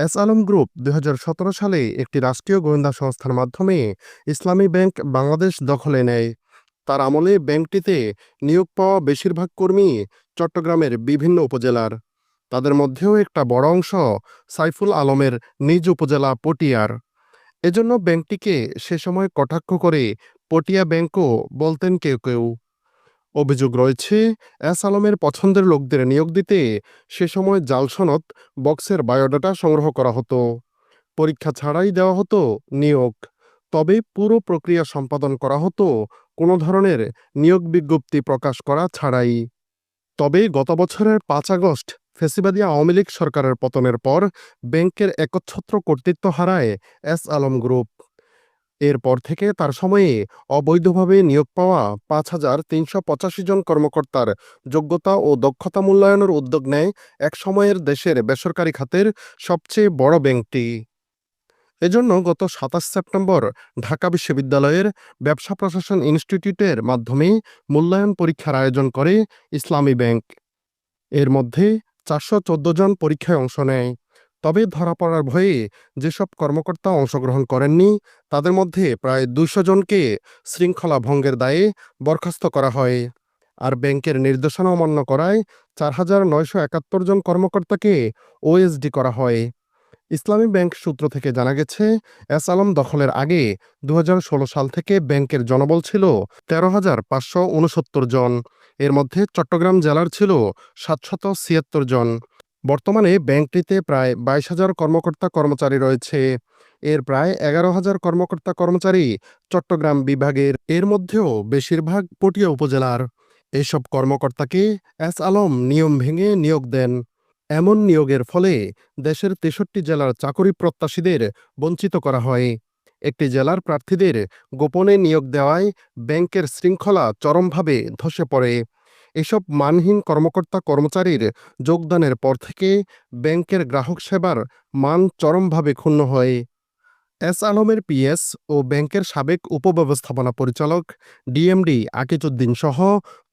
S Alam group দুই হাজার সতেরো সালে একটি রাষ্ট্রীয় গোয়েন্দা সংস্থার মাধ্যমে ইসলামী ব্যাংক বাংলাদেশ দখলে নেয়। তার আমলে ব্যাংকটিতে নিয়োগ পাওয়া বেশিরভাগ কর্মী চট্টগ্রামের বিভিন্ন উপজেলার। তাদের মধ্যেও একটা বড় অংশ সাইফুল আলমের নিজ উপজেলা পটিয়ার। এজন্য ব্যাংকটিকে সে সময় কটাক্ষ করে পটিয়া ব্যাংকও বলতেন কেউ কেউ। অভিযোগ রয়েছে, এস আলমের পছন্দের লোকদের নিয়োগ দিতে সে সময় জাল সনদ, বক্সের বায়োডাটা সংগ্রহ করা হতো। পরীক্ষা ছাড়াই দেওয়া হতো নিয়োগ। তবে পুরো প্রক্রিয়া সম্পাদন করা হতো কোনো ধরনের নিয়োগ বিজ্ঞপ্তি প্রকাশ করা ছাড়াই। তবে গত বছরের পাঁচ আগস্ট ফেসিবাদী আওয়ামী লীগ সরকারের পতনের পর ব্যাংকের একচ্ছত্র কর্তৃত্ব হারায় এস আলম গ্রুপ। এরপর থেকে তার সময়ে অবৈধভাবে নিয়োগ পাওয়া পাঁচ হাজার তিনশো পঁচাশি জন কর্মকর্তার যোগ্যতা ও দক্ষতা মূল্যায়নের উদ্যোগ নেয় এক সময়ের দেশের বেসরকারি খাতের সবচেয়ে বড় ব্যাংকটি। এজন্য গত সাতাশ সেপ্টেম্বর ঢাকা বিশ্ববিদ্যালয়ের ব্যবসা প্রশাসন ইনস্টিটিউটের মাধ্যমে মূল্যায়ন পরীক্ষার আয়োজন করে ইসলামী ব্যাংক। এর মধ্যে চারশো চোদ্দ জন পরীক্ষায় অংশ নেয়। তবে ধরা পড়ার ভয়ে যেসব কর্মকর্তা অংশগ্রহণ করেননি, তাদের মধ্যে প্রায় দুশো জনকে শৃঙ্খলা ভঙ্গের দায়ে বরখাস্ত করা হয়। আর ব্যাংকের নির্দেশনা অমান্য করায় চার হাজার নয়শো একাত্তর জন কর্মকর্তাকে ওএসডি করা হয়। ইসলামী ব্যাংক সূত্র থেকে জানা গেছে, এস আলম দখলের আগে দু হাজার ষোলো সাল থেকে ব্যাংকের জনবল ছিল তেরো হাজার পাঁচশো উনসত্তর জন। এর মধ্যে চট্টগ্রাম জেলার ছিল সাতশত ছিয়াত্তর জন। বর্তমানে ব্যাংকটিতে প্রায় বাইশ হাজার কর্মকর্তা কর্মচারী রয়েছে। এর প্রায় এগারো হাজার কর্মকর্তা কর্মচারী চট্টগ্রাম বিভাগের। এর মধ্যেও বেশিরভাগ পটিয়া উপজেলার। এসব কর্মকর্তাকে এস আলম নিয়ম ভেঙে নিয়োগ দেন। এমন নিয়োগের ফলে দেশের তেষট্টি জেলার চাকরি প্রত্যাশীদের বঞ্চিত করা হয়। একটি জেলার প্রার্থীদের গোপনে নিয়োগ দেওয়ায় ব্যাংকের শৃঙ্খলা চরমভাবে ধসে পড়ে। এসব মানহীন কর্মকর্তা কর্মচারীর যোগদানের পর থেকে ব্যাংকের গ্রাহক সেবার মান চরমভাবে ক্ষুণ্ণ হয়। এস আলমের পিএস ও ব্যাংকের সাবেক উপব্যবস্থাপনা পরিচালক ডিএমডি আকিজউদ্দিন সহ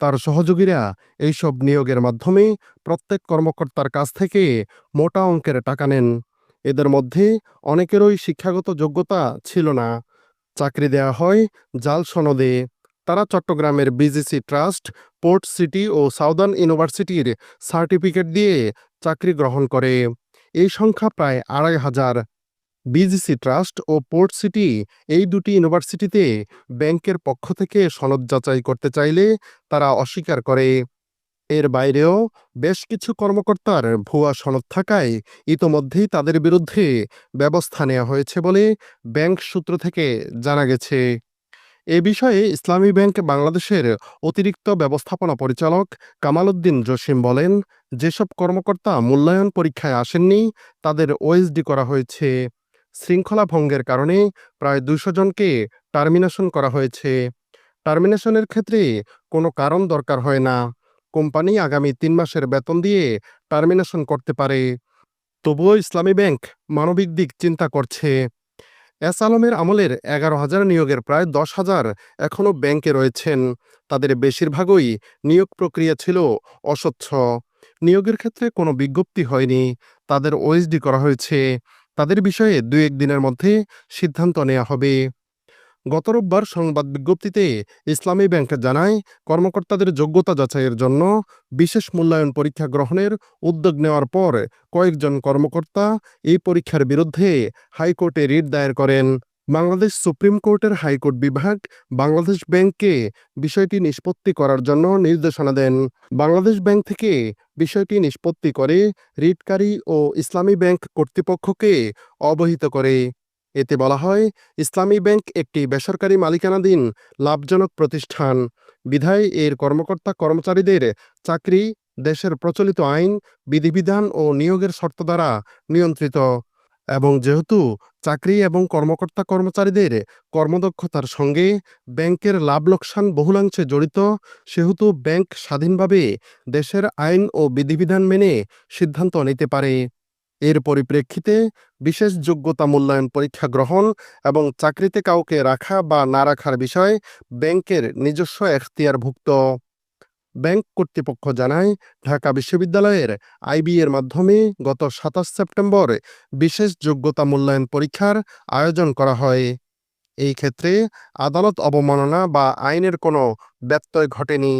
তার সহযোগীরা এইসব নিয়োগের মাধ্যমে প্রত্যেক কর্মকর্তার কাছ থেকে মোটা অঙ্কের টাকা নেন। এদের মধ্যে অনেকেরই শিক্ষাগত যোগ্যতা ছিল না। চাকরি দেয়া হয় জাল সনদে। তারা চট্টগ্রামের বিজিসি ট্রাস্ট পোর্ট সিটি ও সাউদার্ন ইউনিভার্সিটির সার্টিফিকেট দিয়ে চাকরি গ্রহণ করে। এই সংখ্যা প্রায় আড়াই হাজার। বিজিসি ট্রাস্ট ও পোর্ট সিটি এই দুটি ইউনিভার্সিটিতে ব্যাংকের পক্ষ থেকে সনদ যাচাই করতে চাইলে তারা অস্বীকার করে। এর বাইরেও বেশ কিছু কর্মকর্তার ভুয়া সনদ থাকায় ইতোমধ্যেই তাদের বিরুদ্ধে ব্যবস্থা নেওয়া হয়েছে বলে ব্যাংক সূত্র থেকে জানা গেছে। এ বিষয়ে ইসলামী ব্যাংক বাংলাদেশের অতিরিক্ত ব্যবস্থাপনা পরিচালক কামাল উদ্দিন জসিম বলেন, যেসব কর্মকর্তা মূল্যায়ন পরীক্ষায় আসেননি, তাদের ওএসডি করা হয়েছে। শৃঙ্খলা ভঙ্গের কারণে প্রায় দুশো জনকে টার্মিনেশন করা হয়েছে। টার্মিনেশনের ক্ষেত্রে কোনো কারণ দরকার হয় না। কোম্পানি আগামী তিন মাসের বেতন দিয়ে টার্মিনেশন করতে পারে। তবুও ইসলামী ব্যাংক মানবিক দিক চিন্তা করছে। এস আলমের আমলের এগারো হাজার নিয়োগের প্রায় দশ হাজার এখনও ব্যাংকে রয়েছেন। তাদের বেশিরভাগই নিয়োগ প্রক্রিয়া ছিল অস্বচ্ছ। নিয়োগের ক্ষেত্রে কোনো বিজ্ঞপ্তি হয়নি। তাদের ওএসডি করা হয়েছে। তাদের বিষয়ে দু একদিনের মধ্যে সিদ্ধান্ত নেওয়া হবে। গত রোববার সংবাদ বিজ্ঞপ্তিতে ইসলামী ব্যাংক জানায়, কর্মকর্তাদের যোগ্যতা যাচাইয়ের জন্য বিশেষ মূল্যায়ন পরীক্ষা গ্রহণের উদ্যোগ নেওয়ার পর কয়েকজন কর্মকর্তা এই পরীক্ষার বিরুদ্ধে হাইকোর্টে রিট দায়ের করেন। বাংলাদেশ সুপ্রিম কোর্টের হাইকোর্ট বিভাগ বাংলাদেশ ব্যাংককে বিষয়টি নিষ্পত্তি করার জন্য নির্দেশনা দেন। বাংলাদেশ ব্যাংক থেকে বিষয়টি নিষ্পত্তি করে রিটকারী ও ইসলামী ব্যাংক কর্তৃপক্ষকে অবহিত করে। এতে বলা হয়, ইসলামী ব্যাংক একটি বেসরকারি মালিকানাধীন লাভজনক প্রতিষ্ঠান। বিধায় এর কর্মকর্তা কর্মচারীদের চাকরি, দেশের প্রচলিত আইন, বিধিবিধান ও নিয়োগের শর্ত দ্বারা নিয়ন্ত্রিত। এবং যেহেতু চাকরি এবং কর্মকর্তা কর্মচারীদের কর্মদক্ষতার সঙ্গে ব্যাংকের লাভ লোকসান বহুলাংশে জড়িত, সেহেতু ব্যাংক স্বাধীনভাবে দেশের আইন ও বিধিবিধান মেনে সিদ্ধান্ত নিতে পারে। এর পরিপ্রেক্ষিতে বিশেষ যোগ্যতা মূল্যায়ন পরীক্ষা গ্রহণ এবং চাকরিতে কাউকে রাখা বা না রাখার বিষয় ব্যাংকের নিজস্ব এখতিয়ারভুক্ত। ব্যাংক কর্তৃপক্ষ জানায়, ঢাকা বিশ্ববিদ্যালয়ের আইবি এর মাধ্যমে গত সাতাশ সেপ্টেম্বর বিশেষ যোগ্যতা মূল্যায়ন পরীক্ষার আয়োজন করা হয়। এই ক্ষেত্রে আদালত অবমাননা বা আইনের কোনো ব্যত্যয় ঘটেনি।